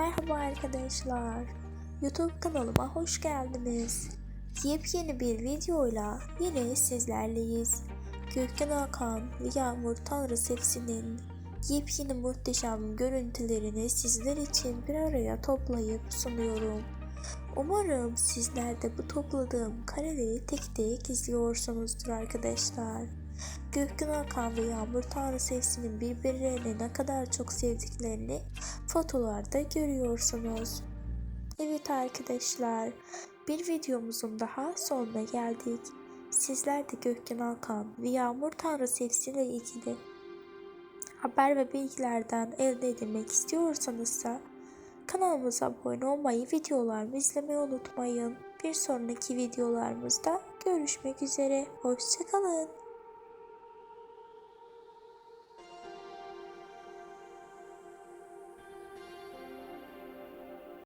Merhaba arkadaşlar. YouTube kanalıma hoş geldiniz. Yepyeni bir videoyla yine sizlerleyiz. Gökhan Hakan ve Yağmur Tanrı Sefsi'nin yepyeni muhteşem görüntülerini sizler için bir araya toplayıp sunuyorum. Umarım sizler de bu topladığım kareleri tek tek izliyorsunuzdur arkadaşlar. Gökhan Hakan ve Yağmur Tanrı Sefsi'nin birbirlerini ne kadar çok sevdiklerini fotolarda görüyorsunuz. Evet arkadaşlar, bir videomuzun daha sonuna geldik. Sizler de Gökhan Hakan ve Yağmur Tanrı ile ilgili haber ve bilgilerden elde edilmek istiyorsanız da kanalımıza abone olmayı, videolarımı izlemeyi unutmayın. Bir sonraki videolarımızda görüşmek üzere. Hoşçakalın.